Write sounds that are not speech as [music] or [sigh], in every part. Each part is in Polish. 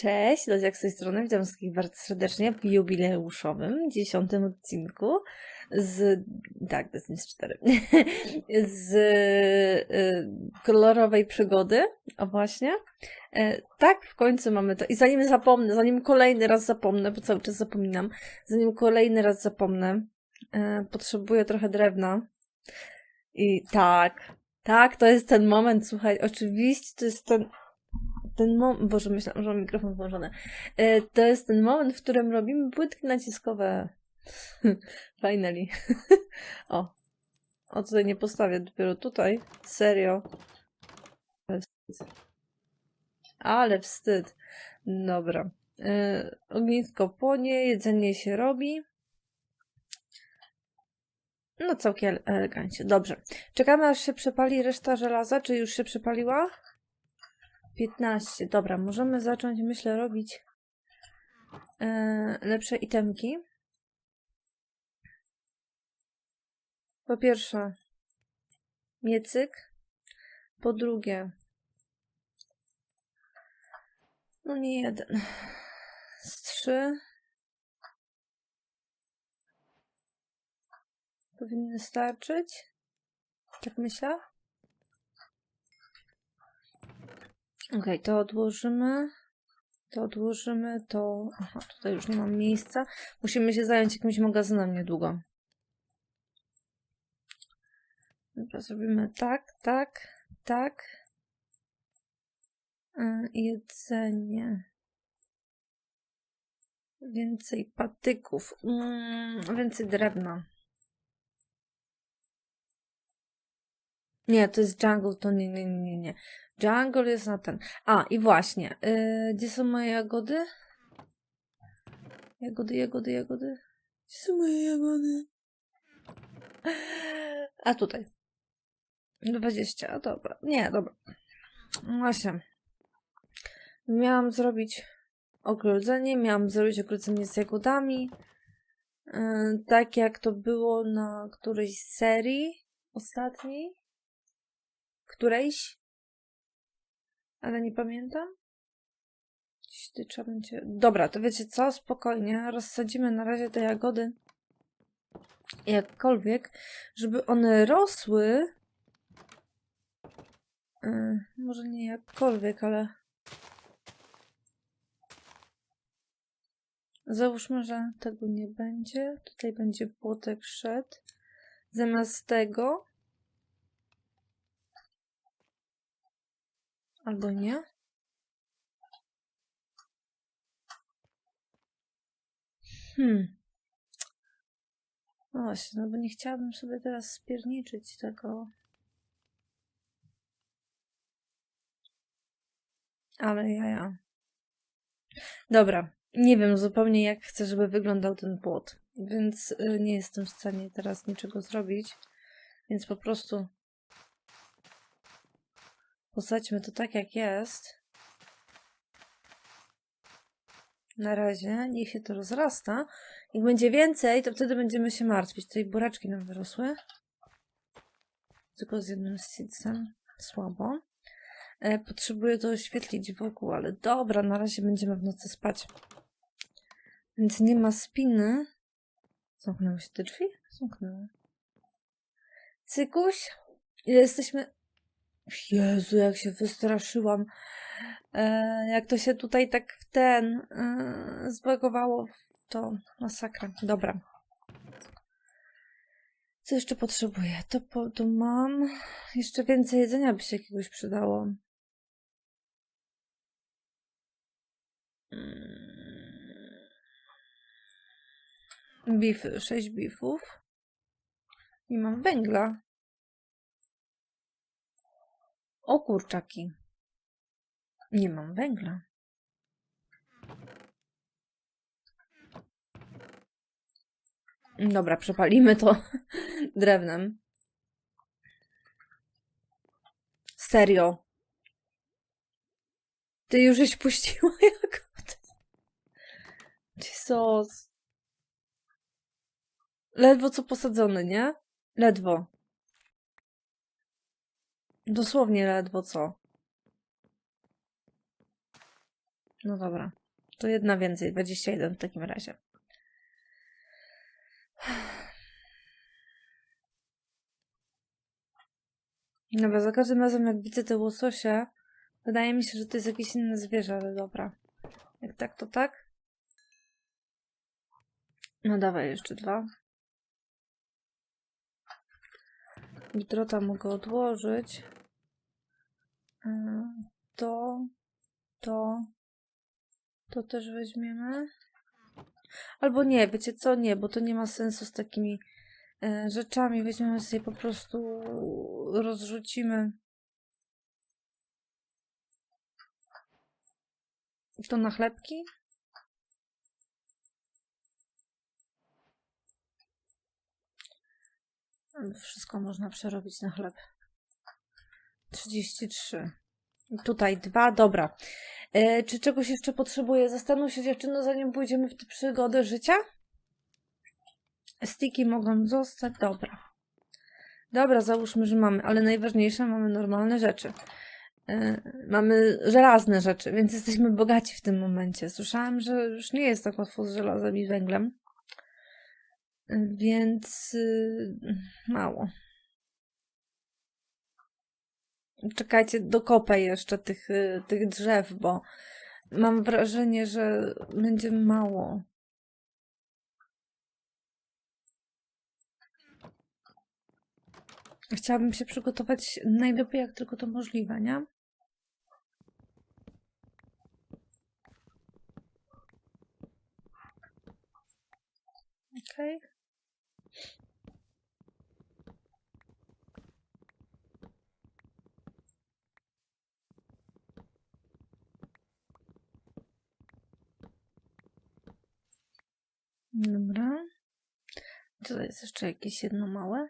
Cześć, Lodziak z tej strony. Witam wszystkich bardzo serdecznie w jubileuszowym, dziesiątym odcinku z... tak, jest nic cztery. [laughs] z y, kolorowej przygody. O właśnie. E, tak, w końcu mamy to. I zanim zapomnę, zanim kolejny raz zapomnę, bo cały czas zapominam, zanim kolejny raz zapomnę, e, potrzebuję trochę drewna. I tak, tak, to jest ten moment, słuchaj, oczywiście to jest ten ten moment, Boże, myślałam, że mam mikrofon włączony. E, to jest ten moment, w którym robimy płytki naciskowe. [laughs] Finally. [laughs] o. O, tutaj nie postawię, dopiero tutaj. Serio. Ale wstyd. Ale wstyd. Dobra. E, ognisko płonie, jedzenie się robi. No całkiem elegancie. Dobrze. Czekamy aż się przepali reszta żelaza. Czy już się przepaliła? 15. Dobra, możemy zacząć, myślę, robić e, lepsze itemki. Po pierwsze, miecyk. Po drugie, no nie jeden, z trzy. Powinny starczyć. Tak myślę. Okej, to odłożymy. To odłożymy, to... Aha, tutaj już nie mam miejsca. Musimy się zająć jakimś magazynem niedługo. Dobra, zrobimy tak, tak, tak. Yy, jedzenie. Więcej patyków. Mm, więcej drewna. Nie, to jest jungle, to nie, nie, nie, nie. Jungle jest na ten. A, i właśnie. Yy, gdzie są moje jagody? Jagody, jagody, jagody. Gdzie są moje jagody? A tutaj. 20, a dobra. Nie, dobra. Właśnie. Miałam zrobić ogrodzenie, miałam zrobić ogrodzenie z jagodami. Yy, tak jak to było na którejś serii ostatniej. Którejś ale nie pamiętam. Stycza będzie. Dobra, to wiecie co? Spokojnie. Rozsadzimy na razie te jagody jakkolwiek, żeby one rosły. Yy, może nie jakkolwiek, ale. Załóżmy, że tego nie będzie. Tutaj będzie płotek szedł. Zamiast tego Albo nie? Hmm. No właśnie, no bo nie chciałabym sobie teraz spierniczyć tego. Ale ja, ja. Dobra, nie wiem zupełnie jak chcę, żeby wyglądał ten płot, więc y, nie jestem w stanie teraz niczego zrobić, więc po prostu Posadźmy to tak jak jest. Na razie, niech się to rozrasta. Jak będzie więcej, to wtedy będziemy się martwić. Tutaj buraczki nam wyrosły. Tylko z jednym seedsem. Słabo. E, potrzebuję to oświetlić wokół, ale dobra, na razie będziemy w nocy spać. Więc nie ma spiny. Zamknęły się te drzwi? Zamknęły. Cykuś, ile jesteśmy Jezu, jak się wystraszyłam. E, jak to się tutaj tak w ten e, zbagowało, to masakra. Dobra. Co jeszcze potrzebuję? To, po, to mam. Jeszcze więcej jedzenia by się jakiegoś przydało. Bify, sześć bifów. Nie mam węgla. O kurczaki. Nie mam węgla. Dobra, przepalimy to [laughs] drewnem. Serio. Ty już żeś puściła [laughs] jagody. Jesus. Ledwo co posadzony, nie? Ledwo. Dosłownie ledwo co. No dobra. To jedna więcej, 21 w takim razie. Dobra, za każdym razem jak widzę te łososie, wydaje mi się, że to jest jakieś inne zwierzę, ale dobra. Jak tak, to tak. No dawaj jeszcze dwa. Drota mogę odłożyć. To, to, to też weźmiemy. Albo nie, wiecie co? Nie, bo to nie ma sensu z takimi e, rzeczami. Weźmiemy sobie po prostu, rozrzucimy to na chlebki. Wszystko można przerobić na chleb. 33. Tutaj dwa, dobra. E, czy czegoś jeszcze potrzebuję? Zastanów się dziewczyno, zanim pójdziemy w tę przygodę życia. Stiki mogą zostać, dobra. Dobra, załóżmy, że mamy, ale najważniejsze, mamy normalne rzeczy. E, mamy żelazne rzeczy, więc jesteśmy bogaci w tym momencie. Słyszałam, że już nie jest tak łatwo z żelazem i węglem. E, Więc y, mało. Czekajcie, dokopę jeszcze tych, y, tych drzew, bo mam wrażenie, że będzie mało. Chciałabym się przygotować najlepiej, jak tylko to możliwe, nie? Okej. Dobra. Tutaj jest jeszcze jakieś jedno małe.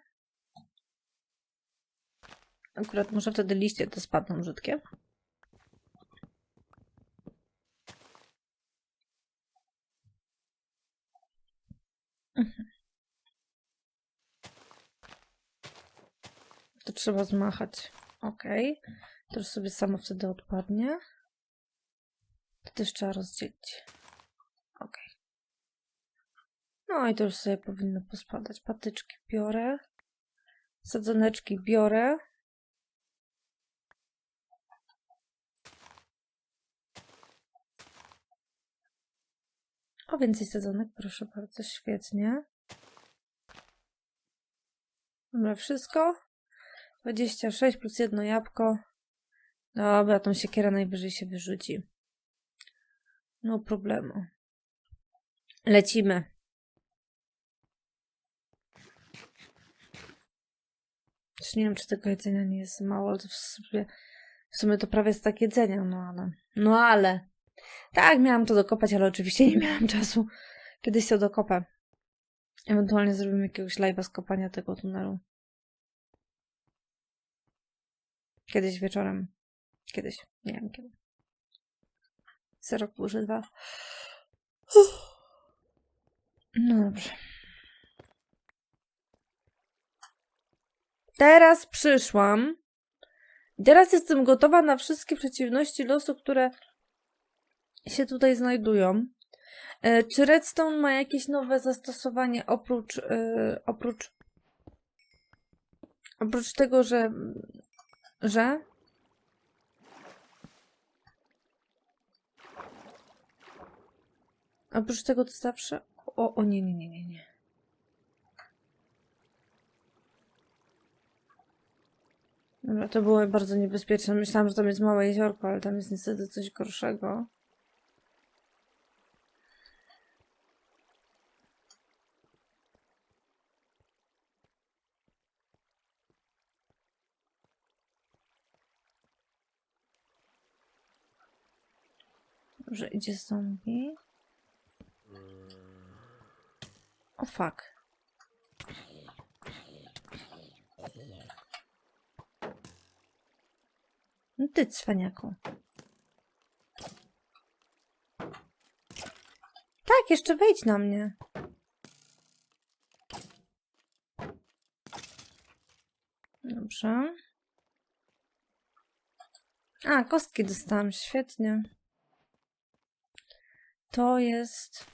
Akurat może wtedy liście te spadną brzydkie. To trzeba zmachać. Ok. To już sobie samo wtedy odpadnie. To też trzeba rozdzielić. No i to już sobie powinno pospadać. Patyczki biorę. Sadzoneczki biorę. O, więcej sadzonek, proszę bardzo, świetnie. Dobra, wszystko. 26 plus jedno jabłko. Dobra, tą siekiera najwyżej się wyrzuci. No problemu. Lecimy. Już nie wiem, czy tego jedzenia nie jest mało, ale w sumie, w sumie to prawie jest tak jedzenia, no ale... No ale... Tak, miałam to dokopać, ale oczywiście nie miałam czasu. Kiedyś to dokopę. Ewentualnie zrobimy jakiegoś live'a z kopania tego tunelu. Kiedyś wieczorem. Kiedyś. Nie wiem kiedy. Za rok, może dwa. No dobrze. Teraz przyszłam. Teraz jestem gotowa na wszystkie przeciwności losu, które się tutaj znajdują. E, Czy Redstone ma jakieś nowe zastosowanie oprócz, e, oprócz, oprócz tego, że, że? Oprócz tego to zawsze, o, o nie, nie, nie, nie, nie. Dobra, to było bardzo niebezpieczne. Myślałam, że tam jest małe jeziorko, ale tam jest niestety coś gorszego. Dobrze, idzie zombie. O fuck. No ty cwaniaku. Tak, jeszcze wejdź na mnie. Dobrze. A, kostki dostałam, świetnie. To jest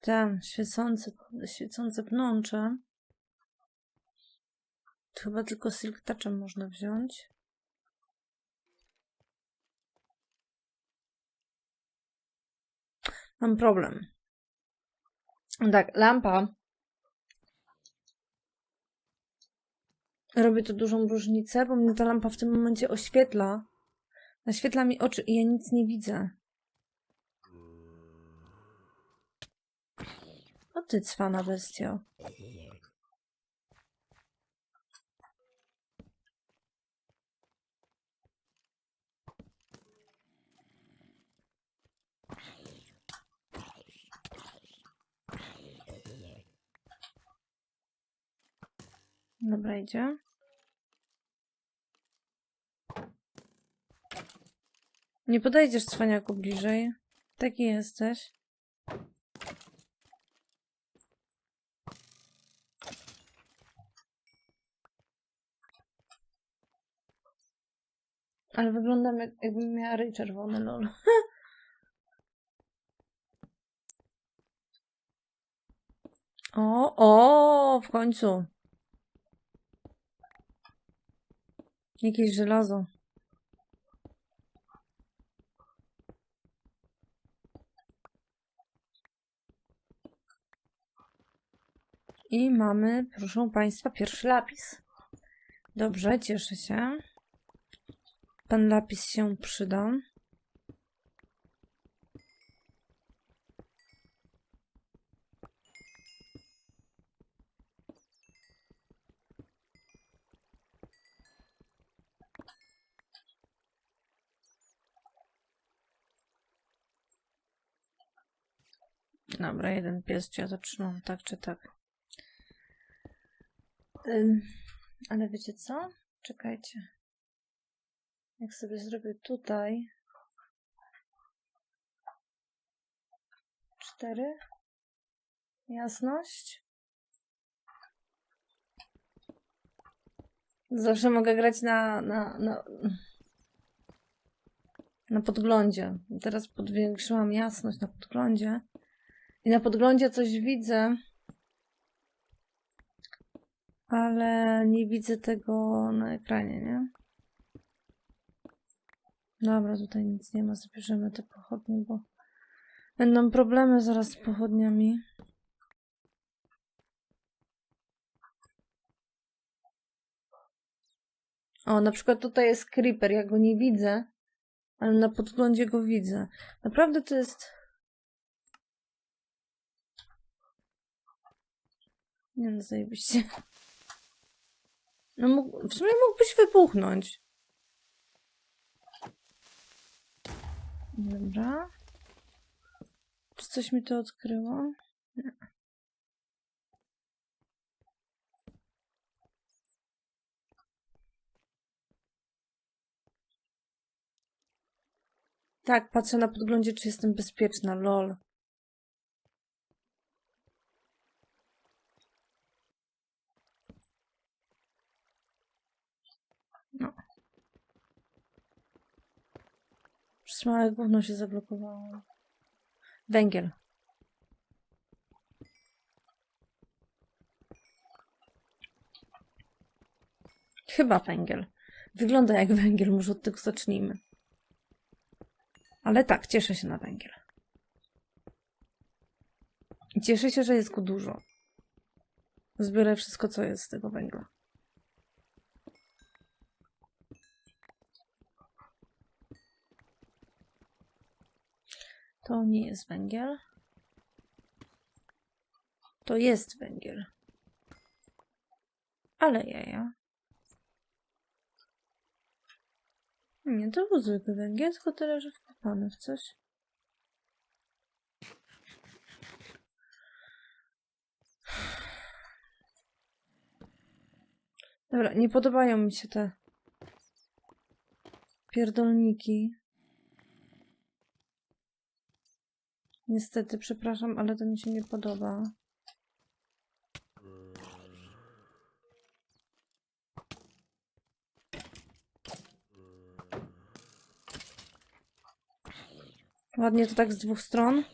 ten świecące, świecące pnącze. To chyba tylko silk touchem można wziąć. Mam problem. Tak, lampa. Robi to dużą różnicę, bo mnie ta lampa w tym momencie oświetla. Naświetla mi oczy i ja nic nie widzę. O ty cwana bestio. Dobra, idzie. Nie podejdziesz, cwaniaku, bliżej. Taki jesteś. Ale wyglądam jak, jakbym miała ryj czerwony, lol. [laughs] O, o, w końcu. Jakieś żelazo. I mamy, proszę Państwa, pierwszy lapis. Dobrze, cieszę się. Pan lapis się przyda. Dobra, jeden pies, czy ja to trzymam, tak czy tak. Ym, ale wiecie co? Czekajcie. Jak sobie zrobię tutaj. Cztery. Jasność. Zawsze mogę grać na, na, na, na podglądzie. Teraz podwiększyłam jasność na podglądzie. I na podglądzie coś widzę. Ale nie widzę tego na ekranie, nie? Dobra, tutaj nic nie ma. Zabierzemy te pochodnie, bo będą problemy zaraz z pochodniami. O, na przykład tutaj jest creeper. Ja go nie widzę, ale na podglądzie go widzę. Naprawdę to jest. Nie no, zajebiście. No, mógł, w sumie mógłbyś wybuchnąć. Dobra. Czy coś mi to odkryło? Nie. Tak, patrzę na podglądzie, czy jestem bezpieczna, lol. Przez małe gówno się zablokowało. Węgiel. Chyba węgiel. Wygląda jak węgiel, może od tego zacznijmy. Ale tak, cieszę się na węgiel. Cieszę się, że jest go dużo. Zbiorę wszystko, co jest z tego węgla. To nie jest węgiel. To jest węgiel. Ale jaja. Nie, to był zwykły węgiel, tylko tyle, że wkopany w coś. Dobra, nie podobają mi się te pierdolniki. Niestety, przepraszam, ale to mi się nie podoba. Ładnie to tak z dwóch stron.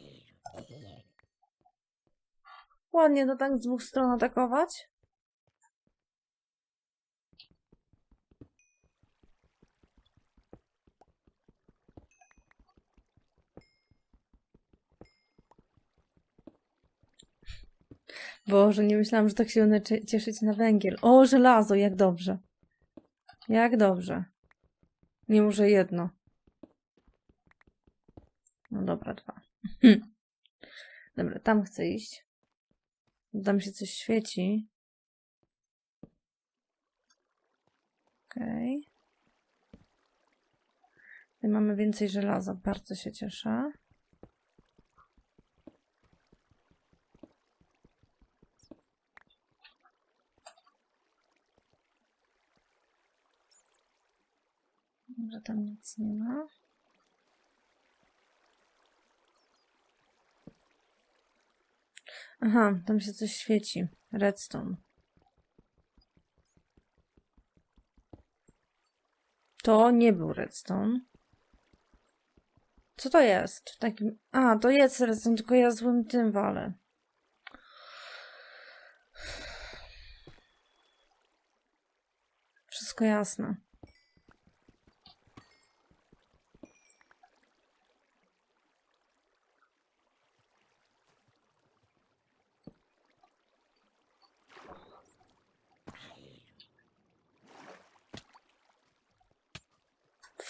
Ładnie to tak z dwóch stron atakować. Boże, nie myślałam, że tak się cie- cieszyć na węgiel. O, żelazo, jak dobrze. Jak dobrze. Nie może jedno. No dobra, dwa. [laughs] Dobra, tam chcę iść. Tam się coś świeci. Okej. Tutaj mamy więcej żelaza, bardzo się cieszę. Dobra, tam nic nie ma. Aha, tam się coś świeci. Redstone. To nie był redstone. Co to jest? Takim... A, to jest redstone, tylko ja złym tym walę. Wszystko jasne.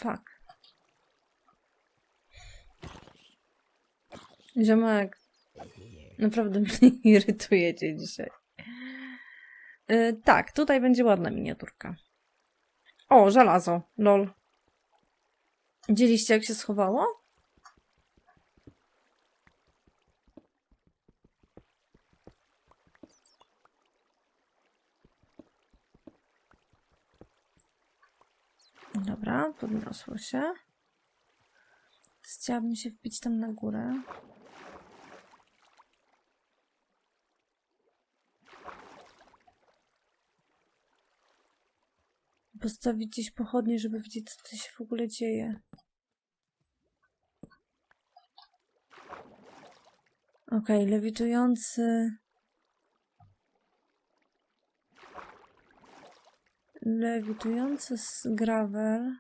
Fuck. Ziomek. Naprawdę [laughs] mnie irytujecie dzisiaj. Yy, tak, tutaj będzie ładna miniaturka. O, żelazo. Lol. Widzieliście jak się schowało? Dobra, podniosło się. Chciałabym się wbić tam na górę. Postawić gdzieś pochodnie, żeby widzieć, co tu się w ogóle dzieje. Okej, lewitujący. Lewitujący z gravel.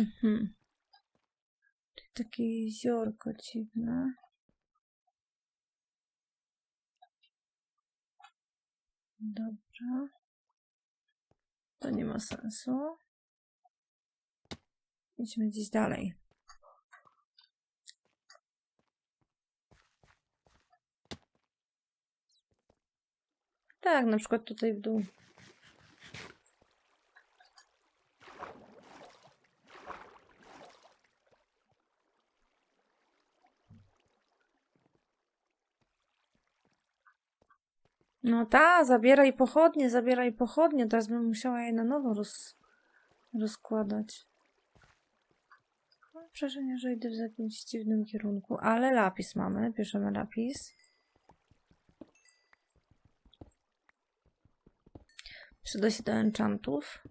Mhm. Takie jeziorko dziwne. Dobra. To nie ma sensu. Idźmy gdzieś dalej. Tak, na przykład tutaj w dół. No ta, zabieraj pochodnie, zabieraj pochodnie. Teraz bym musiała je na nowo roz, rozkładać. Mam wrażenie, że idę w jakimś dziwnym kierunku. Ale lapis mamy. Bierzemy lapis. Przyda się do enchantów.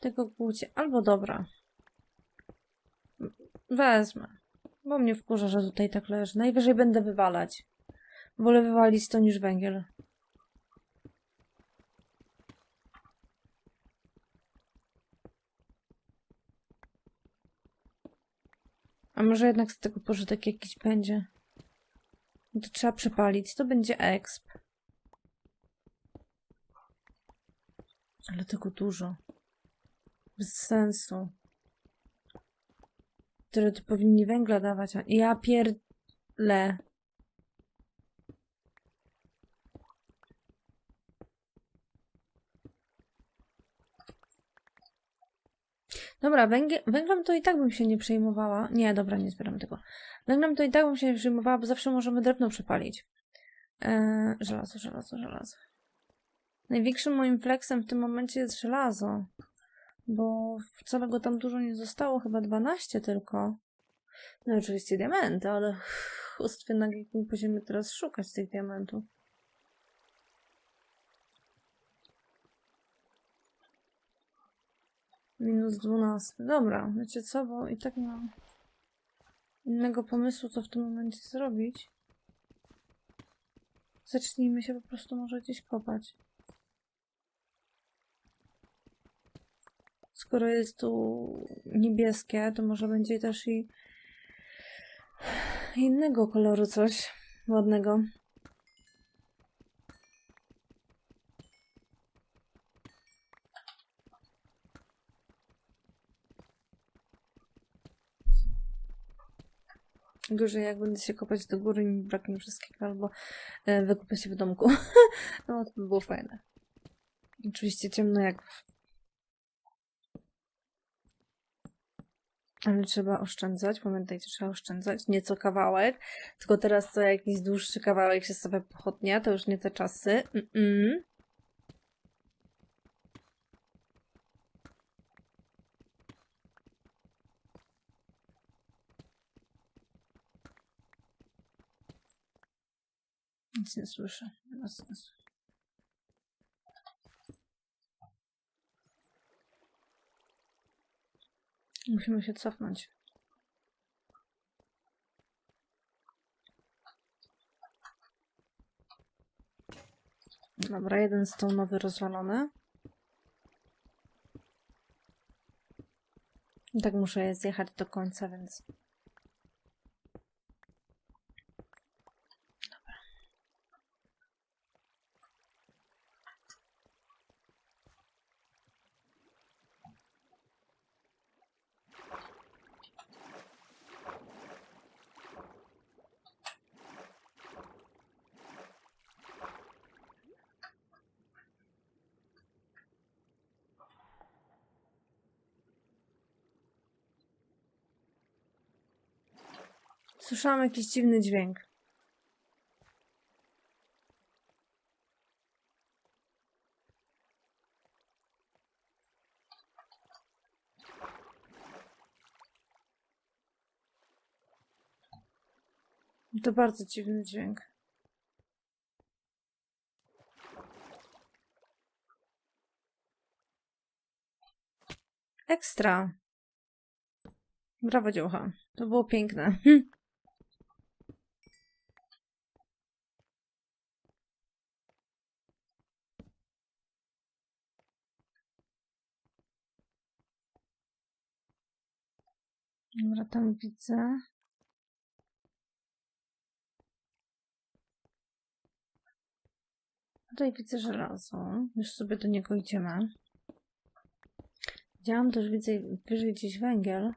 Tego kłucie. Albo dobra. Wezmę. Bo mnie wkurza, że tutaj tak leży. Najwyżej będę wywalać. Wolę wywalić to niż węgiel. A może jednak z tego pożytek jakiś będzie? No To trzeba przepalić. To będzie exp. Ale tego dużo. Bez sensu. Które tu powinni węgla dawać. a Ja pierdlę. Dobra, węgiel, węglem to i tak bym się nie przejmowała. Nie, dobra, nie zbieram tego. Węglem to i tak bym się nie przejmowała, bo zawsze możemy drewno przepalić. Eee, żelazo, żelazo, żelazo. Największym moim flexem w tym momencie jest żelazo. Bo wcale go tam dużo nie zostało, chyba 12 tylko. No oczywiście diamenty, ale chustwy na jakim poziomie teraz szukać tych diamentów. Minus 12. Dobra, wiecie co, bo i tak nie mam innego pomysłu, co w tym momencie zrobić. Zacznijmy się po prostu może gdzieś kopać. Skoro jest tu niebieskie, to może będzie też i innego koloru coś ładnego. Gorzej jak będę się kopać do góry i braknie wszystkiego, albo e, wykupię się w domku. [laughs] no to by było fajne. Oczywiście ciemno jak w... Ale trzeba oszczędzać, pamiętajcie, trzeba oszczędzać. Nie co kawałek, tylko teraz co jakiś dłuższy kawałek się stawia pochodnia, to już nie te czasy. Mm-mm. Nic nie słyszę. Nie ma Musimy się cofnąć. Dobra, jeden stonowy rozwalony. I tak muszę zjechać do końca, więc Słyszałam jakiś dziwny dźwięk. To bardzo dziwny dźwięk. Ekstra. Brawo, dziołcha. To było piękne. Hm. Dobra, tam widzę. Tutaj widzę żelazo. Już sobie do niego idziemy. Widziałam też widzę wyżej gdzieś węgiel.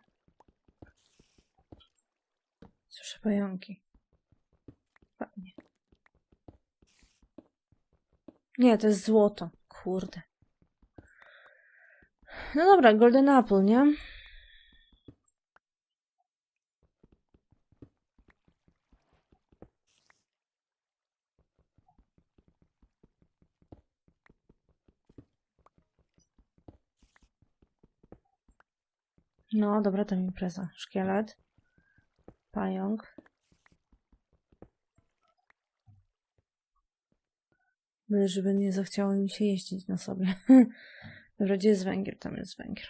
Słyszę pająki. Fajnie. Nie, to jest złoto. Kurde. No dobra, Golden Apple, nie? No, dobra, to impreza. Szkielet. Pająk. Byle, żeby nie zachciało mi się jeździć na sobie. [laughs] Dobra, gdzie jest węgiel? Tam jest węgiel.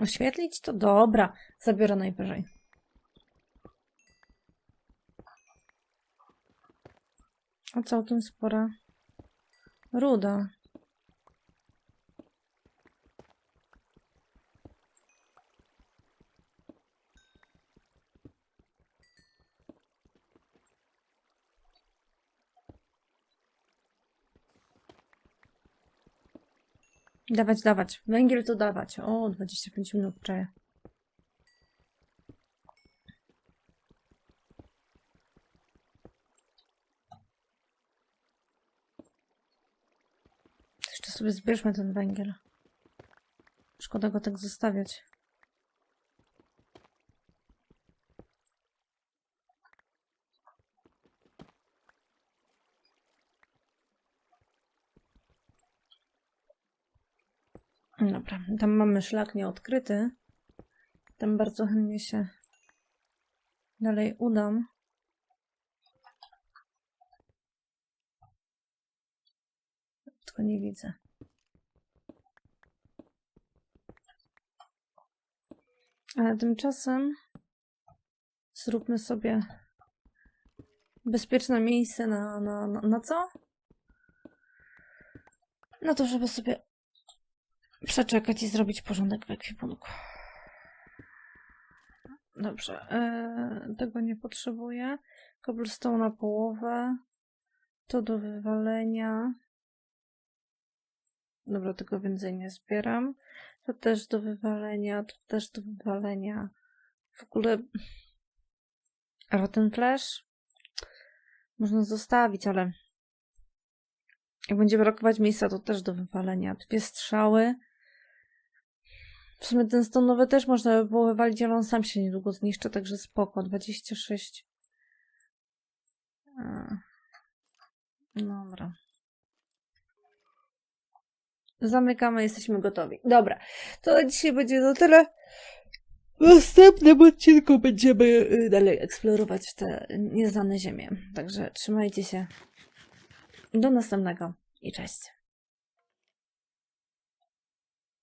Oświetlić to? Dobra, zabiorę najwyżej. A całkiem spora ruda. Dawać, dawać. Węgiel to dawać. O, 25 minut czaję. Jeszcze sobie zbierzmy ten węgiel. Szkoda go tak zostawiać. Dobra, tam mamy szlak nieodkryty. Tam bardzo chętnie się dalej udam. Tylko nie widzę. Ale tymczasem zróbmy sobie bezpieczne miejsce na, na, na, na co? No to, żeby sobie przeczekać i zrobić porządek w ekwipunku. Dobrze, e, tego nie potrzebuję. Cobblestone na połowę. To do wywalenia. Dobra, tego więcej nie zbieram. To też do wywalenia, to też do wywalenia. W ogóle Rotten Flash można zostawić, ale jak będzie brakować miejsca, to też do wywalenia. Dwie strzały. W sumie ten stonowy też można by było wywalić, ale on sam się niedługo zniszczy, także spoko. 26. A. Dobra. Zamykamy, jesteśmy gotowi. Dobra, to dzisiaj będzie to tyle. W następnym odcinku będziemy y, dalej eksplorować te nieznane ziemie. Także trzymajcie się. Do następnego i cześć.